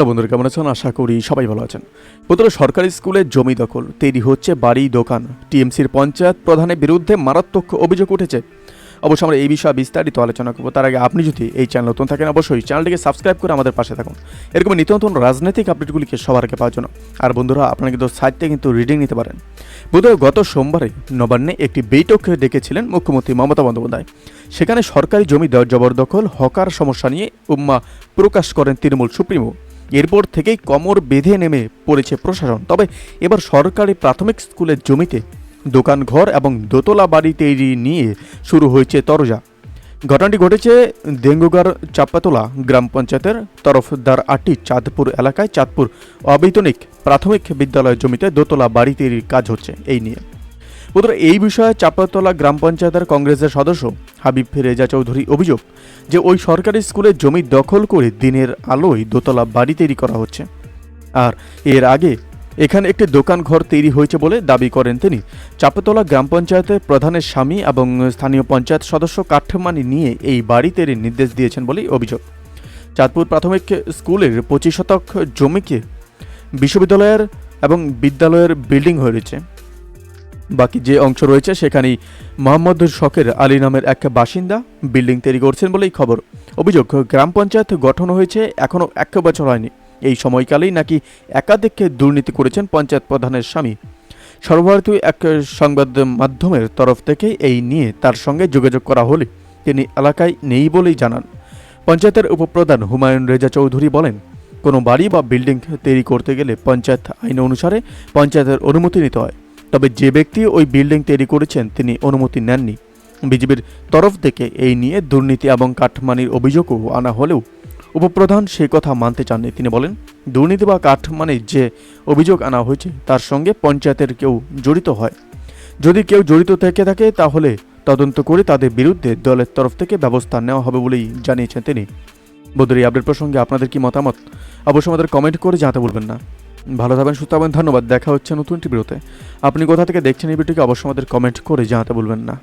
Hello বন্ধুরা, কেমন আছেন? আশা করি সবাই ভালো আছেন। বন্ধুরা, সরকারি স্কুলের জমি দখল, তৈরি হচ্ছে বাড়ি, দোকান। টিএমসির পঞ্চায়েত প্রধানের বিরুদ্ধে মারাত্মক অভিযোগ উঠেছে। অবশ্য আমরা এই বিষয়ে বিস্তারিত আলোচনা করব। তার আগে আপনি যদি এই চ্যানেল নতুন থাকেন, অবশ্যই চ্যানেলটিকে সাবস্ক্রাইব করে আমাদের পাশে থাকুন। এরকম নিত্য নতুন রাজনৈতিক আপডেটগুলিকে সবার আগে পাওয়ার জন্য। আর বন্ধুরা, আপনারা কিন্তু সাইটে কিন্তু রিডিং নিতে পারেন। বোধহয় গত সোমবারে নবান্নে একটি বৈঠক ডেকেছিলেন মুখ্যমন্ত্রী মমতা বন্দ্যোপাধ্যায়। সেখানে সরকারি জমি জবরদখল, হকার সমস্যা নিয়ে উম্মা প্রকাশ করেন তৃণমূল সুপ্রিমো। এরপর থেকেই কমর বেঁধে নেমে পড়েছে প্রশাসন। তবে এবার সরকারি প্রাথমিক স্কুলের জমিতে দোকান ঘর এবং দোতলা বাড়ি তৈরি নিয়ে শুরু হয়েছে তরজা। ঘটনাটি ঘটেছে ডেঙ্গুগার চাপাতলা গ্রাম পঞ্চায়েতের তরফদার আটি চাঁদপুর এলাকায়। চাঁদপুর অবৈতনিক প্রাথমিক বিদ্যালয়ের জমিতে দোতলা বাড়ি তৈরির কাজ হচ্ছে। এই নিয়ে বন্ধুরা, এই বিষয়ে চাপাতলা গ্রাম পঞ্চায়েতের কংগ্রেসের সদস্য হাবিব রেজা চৌধুরী অভিযোগ যে ওই সরকারি স্কুলের জমি দখল করে দিনের আলোয় দোতলা বাড়ি তৈরি করা হচ্ছে। আর এর আগে এখানে একটি দোকান ঘর তৈরি হয়েছে বলে দাবি করেন তিনি। চাপাতলা গ্রাম পঞ্চায়েতের প্রধানের স্বামী এবং স্থানীয় পঞ্চায়েত সদস্য কাঠমানি নিয়ে এই বাড়ি তৈরির নির্দেশ দিয়েছেন বলেই অভিযোগ। চাঁদপুর প্রাথমিক স্কুলের পঁচিশ শতক জমিকে বিশ্ববিদ্যালয়ের এবং বিদ্যালয়ের বিল্ডিং হয়ে রয়েছে। বাকি যে অংশ রয়েছে সেখানেই মোহাম্মদ শখের আলী নামের এক বাসিন্দা বিল্ডিং তৈরি করছেন বলেই খবর। অভিযোগ, গ্রাম পঞ্চায়েত গঠন হয়েছে, এখনও এক বছর হয়নি। এই সময়কালেই নাকি একাধিককে দুর্নীতি করেছেন পঞ্চায়েত প্রধানের স্বামী। সর্বভারতীয় এক সংবাদ মাধ্যমের তরফ থেকে এই নিয়ে তার সঙ্গে যোগাযোগ করা হলে তিনি এলাকায় নেই বলেই জানান। পঞ্চায়েতের উপপ্রধান হুমায়ুন রেজা চৌধুরী বলেন, কোনো বাড়ি বা বিল্ডিং তৈরি করতে গেলে পঞ্চায়েত আইন অনুসারে পঞ্চায়েতের অনুমতি নিতে হয়। তবে যে ব্যক্তি ওই বিল্ডিং তৈরি করেছেন তিনি অনুমতি নেননি। বিজেপির তরফ থেকে এই নিয়ে দুর্নীতি এবং কাঠমানির অভিযোগও আনা হলেও উপপ্রধান সেই কথা মানতে চাননি। তিনি বলেন, দুর্নীতি বা কাঠমানির যে অভিযোগ আনা হয়েছে, তার সঙ্গে পঞ্চায়েতের কেউ জড়িত হয়। যদি কেউ জড়িত থেকে থাকে, তাহলে তদন্ত করে তাদের বিরুদ্ধে দলের তরফ থেকে ব্যবস্থা নেওয়া হবে বলেই জানিয়েছেন তিনি। এই আপডেট প্রসঙ্গে আপনাদের কি মতামত? অবশ্যই আমাদের কমেন্ট করে জানাতে বলবেন না। ভালো থাকবেন, সুস্থ থাকবেন, ধন্যবাদ। দেখা হচ্ছে নতুন একটি ভিডিওতে। আপনি কোথা থেকে দেখছেন এই ভিডিওকে অবশ্যই আমাদের কমেন্ট করে জানাতে বলবেন না।